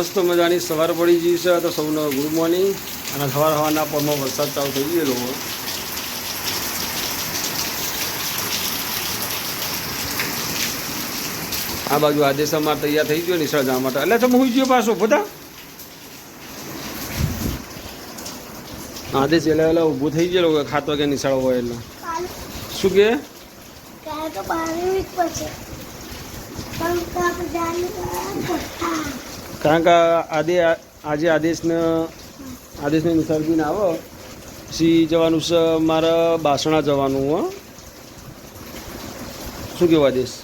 મસ્ત મજાની સવાર પડી ગઈ છે. તો સૌનો ગુડ મોર્નિંગ. અને સવાર હવાના પરમાં વરસાદ ચાલુ થઈ ગયેલો હોય. આ બાજુ આદેશ અમારે તૈયાર થઈ ગયો નિશાળ જવા માટે. એટલે તમે હું ગયો પાછો બધા? આદેશ એટલે એટલે ઊભું થઈ ગયેલો ખાતો કે નિશાળ હોય એટલે. શું કે? તો પછી. કારણ કે આદે આજે આદેશને આદેશને નિસર્ગીને આવો. પછી જવાનું છે મારે બાસણા જવાનું, હો. શું કહેવું આદેશ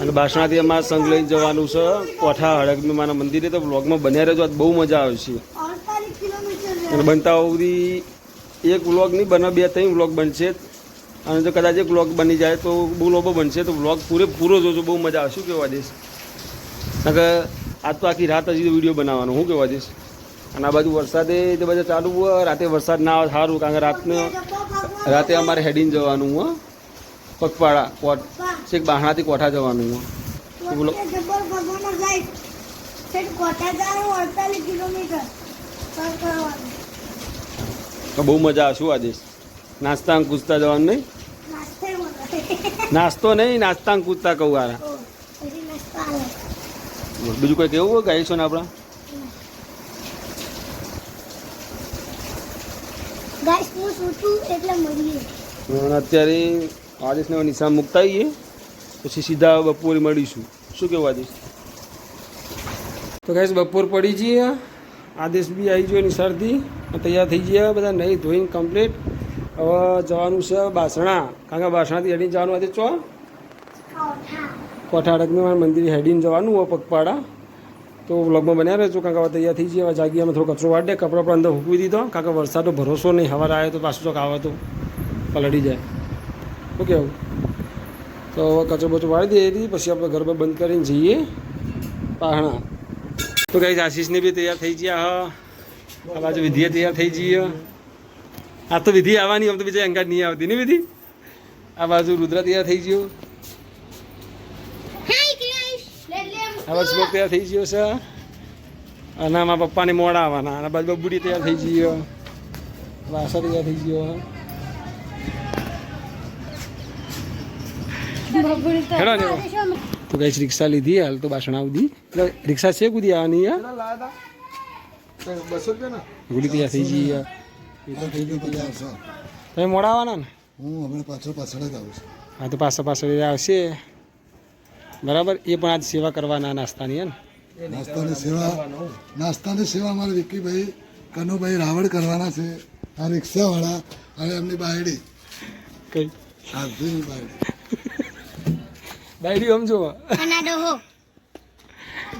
અને બાસણાથી અમારે સંઘ લઈને જવાનું છે કોઠા મારા મંદિરે તો વ્લોગમાં બન્યા રહેજો બહુ મજા આવશે છે. અને બનતા સુધી એક વ્લોગ નહીં, બને બે ત્રણ વ્લોગ બનશે. અને જો કદાચ એક વ્લોગ બની જાય તો બહુ લોબો બનશે, તો વ્લોગ પૂરેપૂરો જોજો, બહુ મજા આવે. શું કહેવા આદેશ કારણ કે આજ તો આખી રાત હજી વીડિયો બનાવવાનો. શું કહેવા જઈશ? અને આ બાજુ વરસાદે તે બધા ચાલુ હોય રાતે વરસાદ ના આવે સારું કારણ કે રાતને રાતે અમારે હેડીને જવાનું હોય પગપાળા કોટ છેક બહાણાથી કોઠા જવાનું હોય. બોલો. બહુ મજા આવશું આજે નાસ્તા કૂદતા જવાનું નહીં? નાસ્તો નહીં નાસ્તા કૂદતા કહું આરા. બીજું કોઈ કેવું હોય ગાઈ છો ને આપણા? અત્યારે આદેશને નિશાન મૂકતા આવીએ પછી સીધા બપોરે મળીશું. શું કેવું આદેશ? તો ગાઈશ બપોર પડી જઈએ. આદેશ બી આવી ગયો નિશાળથી. તૈયાર થઈ ગયા બધા નહીં ધોઈને કમ્પ્લીટ હવે જવાનું છે બાસણા. કારણ કે બાસણાથી અડીને જવાનું આજે ચો. કોઠા કોઠા અડકનું મંદિર હેડીને જવાનું હોય પગપાળા. તો વ્લોગમાં બન્યા રહેજો, કારણ કે તૈયાર થઈ ગયા જાગી અમે થોડો કચરો વાળી દે કપડા પણ અંદર હૂકવી દીધો, કારણ કે વરસાદનો ભરોસો નહીં. હવાર આવે તો પાછું ચોક આવે તો પલળી જાય. શું કેવું તો કચરો બચરો વાળી દઈએ પછી આપણે ઘર પર બંધ કરીને જઈએ. પાહણા. તો કઈ આશીષને બી તૈયાર થઈ ગયા, હા. આ બાજુ વિધિએ તૈયાર થઈ જઈએ. આ તો વિધિ આવવાની, આમ તો બીજા અંગાત નહીં આવતી, નહીં વિધિ? આ બાજુ રુદ્ર તૈયાર થઈ ગયું હાય ગાઈસ લે લે હવે શ્લોક તૈયાર થઈ ગયો છે. અને આમાં પપ્પાને મોડા આવવાના. અને બાજુ બબુડી તૈયાર થઈ ગયો વાસા તૈયાર થઈ ગયો તો કઈ રિક્ષા લીધી હાલ તો બાસણા સુધી રિક્ષા છે કુદી આવવાની બસો રૂપિયા ગુડી તૈયાર થઈ ગઈ તમે મોડા આવવાના ને? હું હમણાં પાછળ પાછળ જ આવું છું. હા તો પાછળ પાછળ આવશે. બરાબર? એ પણ આજ સેવા કરવાના નાસ્તાની હે ને? નાસ્તાની સેવા નાસ્તાની સેવા અમારે વિક્કીભાઈ કનુભાઈ રાવળ કરવાના છે. આ રિક્ષાવાળા અને એમની બાયડી. કઈ? આજની બાયડી. બાયડી સમજો.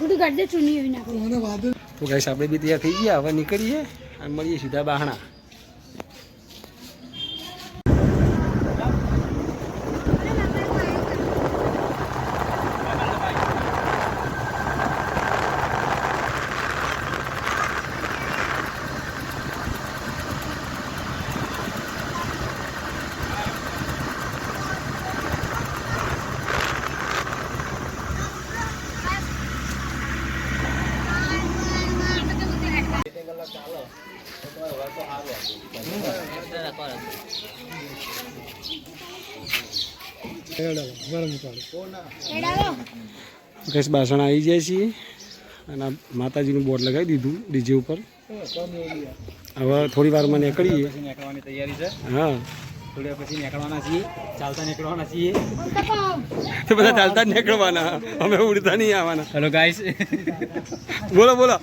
ગુડી ચૂની તો મને તો ગાઈસ આપણે બી તૈયાર થઈ ગયા. હવે નીકળીએ અને મળીએ સીધા બહાણા. ગેસ બાસણ આવી જાય છે અને માતાજીનું બોર્ડ લગાવી દીધું ડીજે ઉપર. હવે થોડી વારમાં નીકળીએ. નીકળવાની તૈયારી છે. હા. થોડી પછી નીકળવાના છીએ. ચાલતા નીકળવાના છીએ. તો બધા ચાલતા જ નીકળવાના. અમે ઉડતા નહીં આવવાના. હેલો ગાઈસ બોલો બોલો.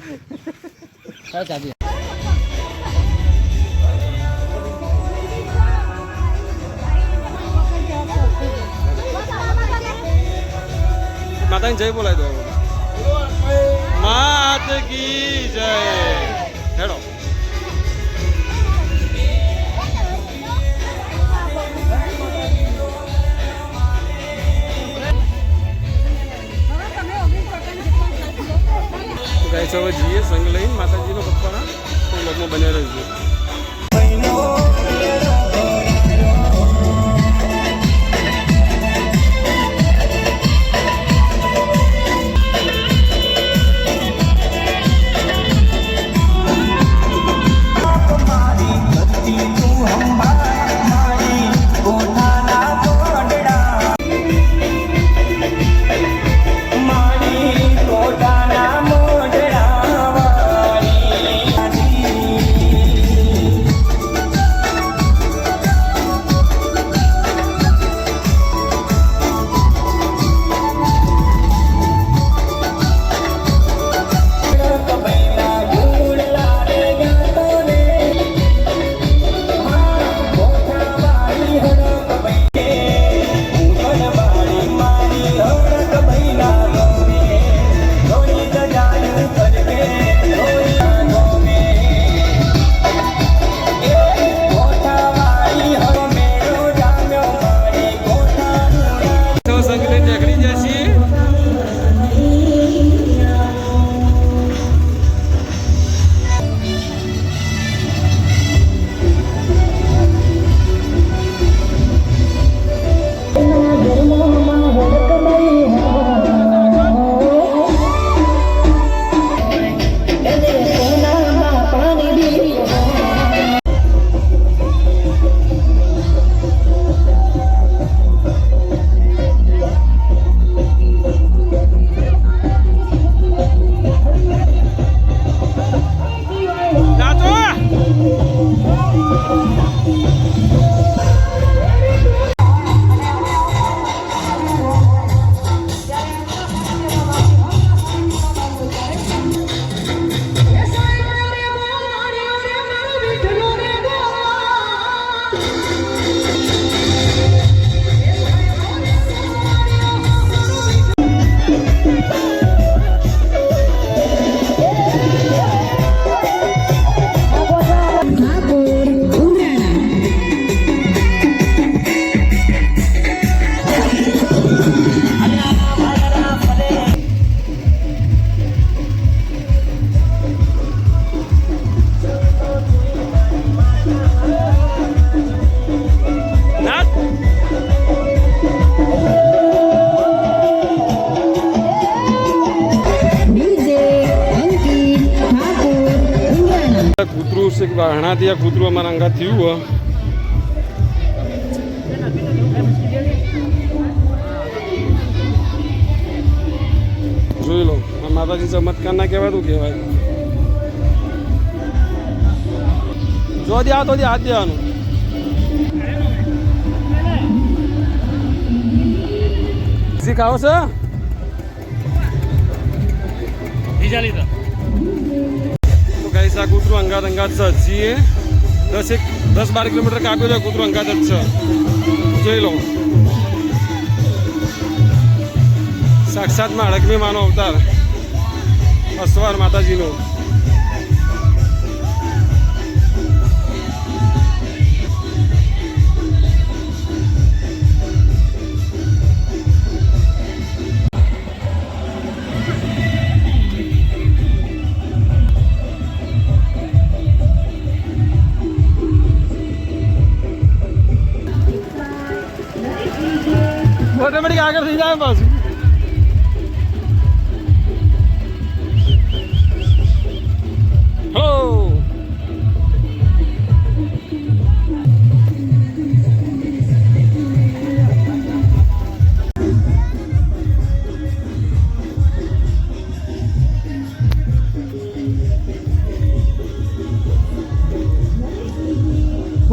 માતાની જય બોલાય દો. માત કી જય. હેડો. ગાય હવે જઈએ સંગ લઈને માતાજીનો પપ્પાના લગ્ન બન્યા રહીશું. હણાથી આ કૂતરું અમારા અંગાત થયું હો જોઈ લો આ માતાજી ચમત્કાર ના કહેવાતું કહેવાય જો દે આ તો દે હાથ દેવાનું શીખાવો છે તો ગાઈસ આ કૂતરું અંગાત અંગાત છે દસ એક, દસ બાર કિલોમીટર કાપ્યો છે, કૂતરું અંગાત જ છે. જોઈ લો. સાક્ષાતમાં હડકમી માનો અવતાર. અસવાર માતાજીનો. જાય પાછું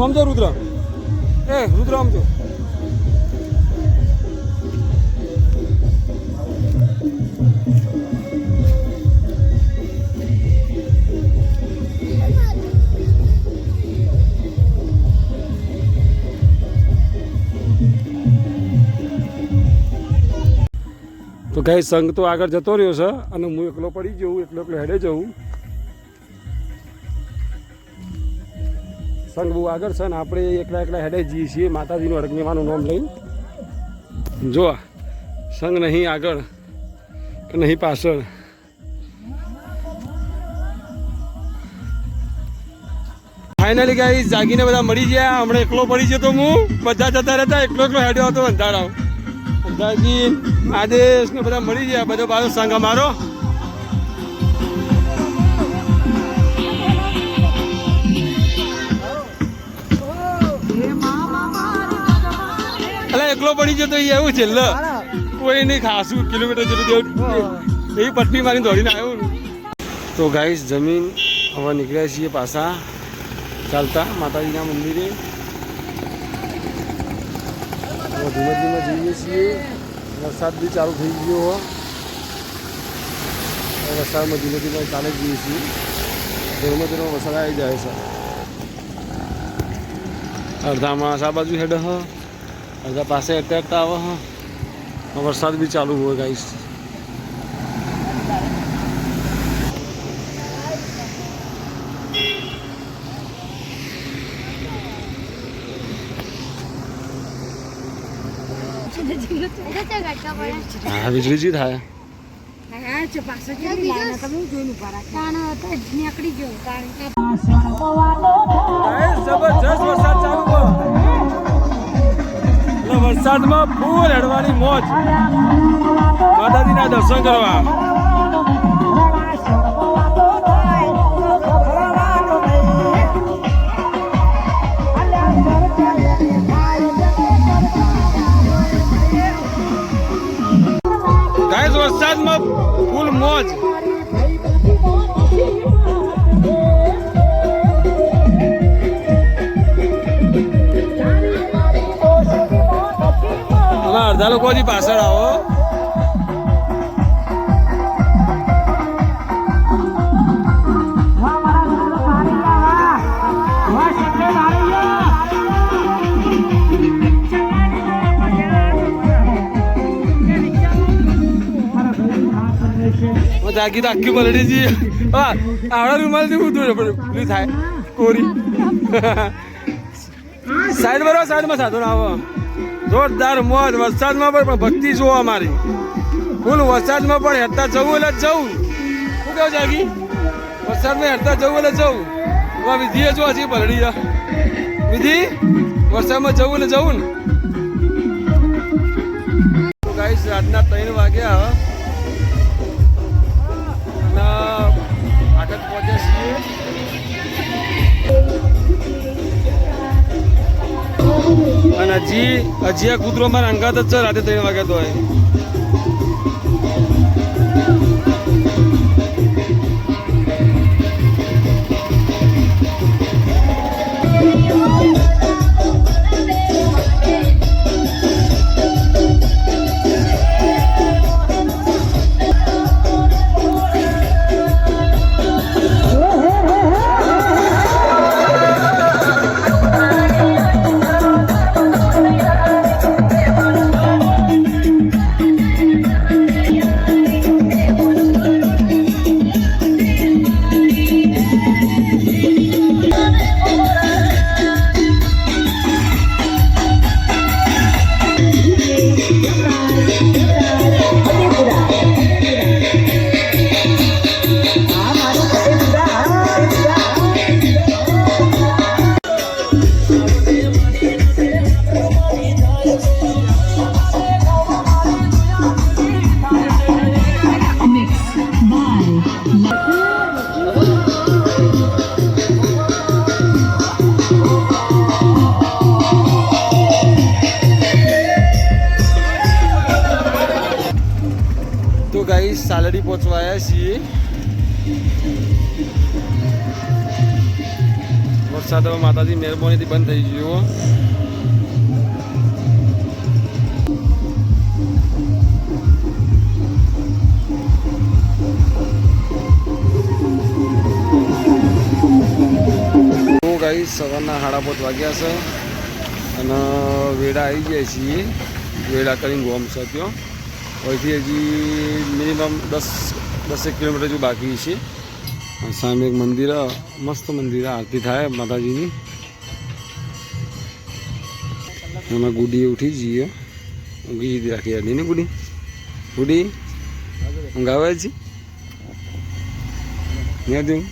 આમ જો રુદ્ર એ રુદ્ર આમ તો ગાઈ સંઘ તો આગળ જતો રહ્યો છે અને હું એકલો પડી જઉં એકલો એકલો હેડે જઉં. સંઘ બહુ આગળ છે ને આપણે એકલા એકલા હેડે જઈએ છીએ, માતાજીનું અરજમેવાનું નામ લઈ જો સંઘ નહીં આગળ કે નહીં પાછળ. ફાઇનલી ગાઈ જાગીને બધા મળી ગયા, હમણાં એકલો પડી જતો હું. બધા જતા રહેતા, એકલો એકલો હેડ્યો હતો અંધારાવ જાગી આદેશ ને બધા મળી ગયા. બધો બાજુ સંઘ અમારો. એટલે એકલો પડી જતો એ એવું છે લ કોઈ નહીં, ખાસું કિલોમીટર જેટલું એવી પટ્ટી મારી દોડીને આવ્યો તો ગાઈશ જમીન, હવે નીકળ્યા છીએ પાછા ચાલતા માતાજીના મંદિરે. ધીમે ધીમે જઈએ છીએ. વરસાદ બી ચાલુ થઈ ગયો હોય વરસાદમાં ધીમે ધીમે ચાલે જઈએ છીએ. ધીમે ધીમે વરસાદ આવી જાય છે. અડધા માણસ આ બાજુ હેડ હ. અડધા પાસે અટેકતા આવે હ. વરસાદ બી ચાલુ હોય ગાઈશ હા વીજળી થાય. જબરજસ્ત વરસાદ ચાલુ એટલે વરસાદમાં ફૂલ હેડવાની મોજ. માતાજીના દર્શન કરવા. હવે અડધા લોકો હજી પાછળ આવો. હું જાગી તો આખી પલટી જઈએ હા, આવડા રૂમાલથી ઊંધું પેલું થાય. કોરી. સાઈડ બરોબર સાઈડમાં સાધો આવો. જોરદાર મોજ. વરસાદમાં પણ ભક્તિ જુઓ અમારી ફૂલ વરસાદમાં પણ હેરતા જવું એટલે જવું. શું કહો જાગી? વરસાદમાં હેરતા જવું એટલે જવું. હવે વિધિએ જો હજી જા વિધિ? વરસાદમાં જવું ને જવું ને. ગાઈસ, રાતના ત્રણ વાગ્યા અને હજી હજી આ કૂતરો મારા અંગાત જ છે રાતે ત્રણ વાગ્યા તો હોય. વરસાદ હવે માતાજી મહેરબાનીથી બંધ થઈ ગયો તો ગાઈ સવારના સાડા પાંચ વાગ્યા છે અને વેડા આવી ગયા છીએ. વેડા કરીને ગોમ શક્યો અહીંથી હજી મિનિમમ દસ દસેક કિલોમીટર જેવું બાકી છે. સામે એક મંદિર મસ્ત મંદિર આરતી થાય માતાજીની એમાં ગુડી ઉઠી જઈએ ઊંઘી જતી રાખી આડી ને ગુડી ગુડી ઊંઘ આવે છે ત્યાં તું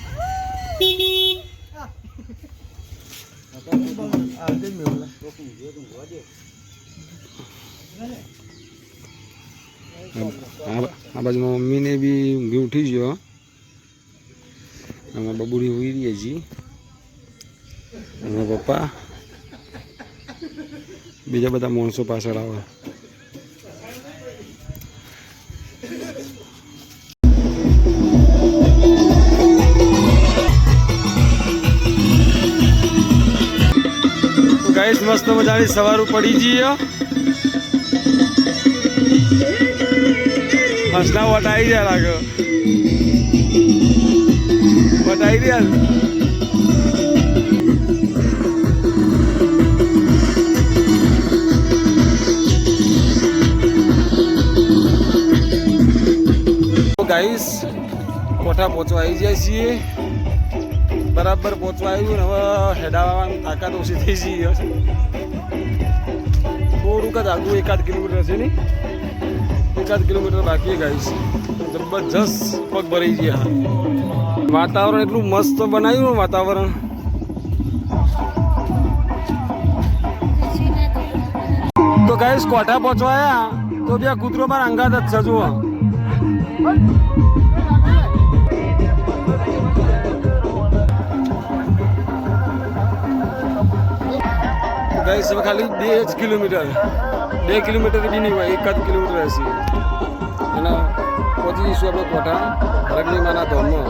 આ આ બાજુમાં મમ્મીને બી ઊંઘી ઉઠી ગયો આમાં બબુડી હોઈ રહી હજી અને પપ્પા બીજા બધા માણસો પાછળ આવે ગાઈસ મસ્ત મજાની સવાર પડી જઈએ હસના વટાઈ જાય લાગે રહ્યા ગાઈસ કોઠા પહોંચવા આવી જાય છીએ. બરાબર પહોંચવા આવ્યું હવે હેડાવાની તાકાત ઓછી થઈ જઈ થોડુંક જ આગું એકાદ કિલોમીટર છે ને એકાદ કિલોમીટર બાકી ગાઈશ જબરજસ્ત પગ ભરાઈ ગયા. વાતાવરણ એટલું મસ્ત બનાવ્યું વાતાવરણ. તો ગાઈસ કોઠા પહોંચવાયા તો બે કૂતરો પર અંગાત જ છે, જુઓ. ખાલી બે જ કિલોમીટર. બે કિલોમીટર બી નહીં હોય, એક જ કિલોમીટર હશે અને પહોંચી જઈશું આપણે કોઠા રગની માના ધોમમાં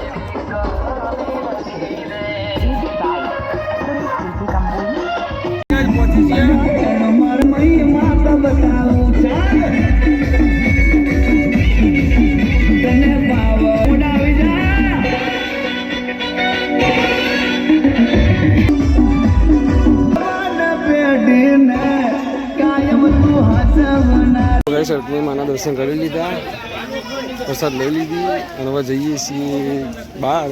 રત્ની માના દર્શન કરી લીધા, પ્રસાદ લઈ લીધી અને હવે જઈએ છીએ બહાર.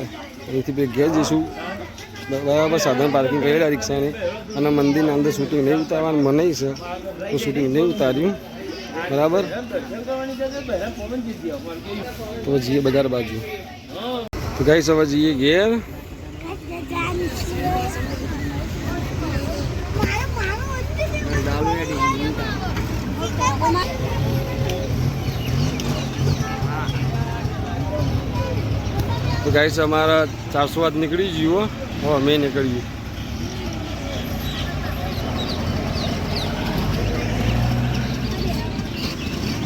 અહીંથી પછી ઘેર જઈશું. બરાબર સાધન પાર્કિંગ કરેલા રિક્ષાને. અને મંદિરની અંદર શૂટિંગ નહીં ઉતારવાનું મને છે. તો શૂટિંગ નહીં ઉતાર્યું. બરાબર? તો જઈએ બજાર બાજુ. તો ગઈ હવે જઈએ ઘેર. તો ગાઈસ અમારા ચારસો વાત નીકળી ગયું હો. અમે નીકળીએ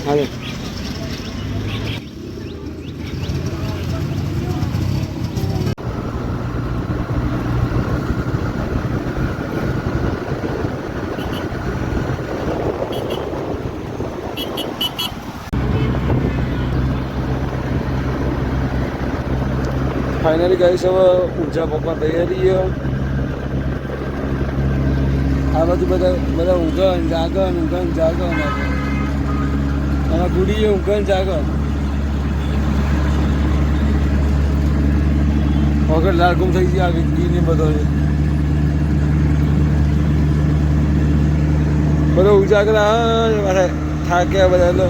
હાલે. ફાઇનલી ગઈ છે હવે ઊંઝા પપ્પા તૈયારી છે. આ બધું બધા બધા ઊંઘન જાગન ઊંઘન જાગન અને ગુડીએ ઊંઘન જાગન વગર લાલ ગુમ થઈ ગયા વિકીને બધો બધો ઉજાગરા થાક્યા બધા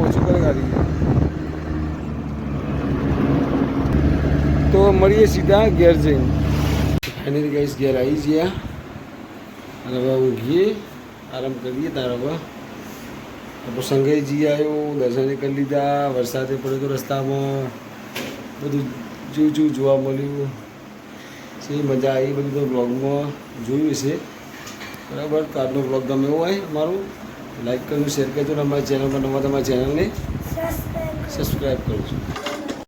ઓછું કરે કાઢી તો મળીએ સીધા ઘેર જઈને. ફાઇનલી ગાઈસ ઘેર આવી ગયા. અને હવે ઊંઘીએ આરામ કરીએ તાર હવે આપણો સંઘઈ આવ્યો દર્શને કરી લીધા વરસાદે પડ્યો તો રસ્તામાં. બધું જોયું જોયું જોવા મળ્યું. છે મજા આવી બધું તો બ્લોગમાં જોયું છે બરાબર તો આજનો બ્લોગ ગમે એવો હોય અમારું લાઈક કરજો શેર કરજો અને અમારી ચેનલ પર નવા તમારી ચેનલને સબસ્ક્રાઈબ સબસ્ક્રાઈબ કરજો.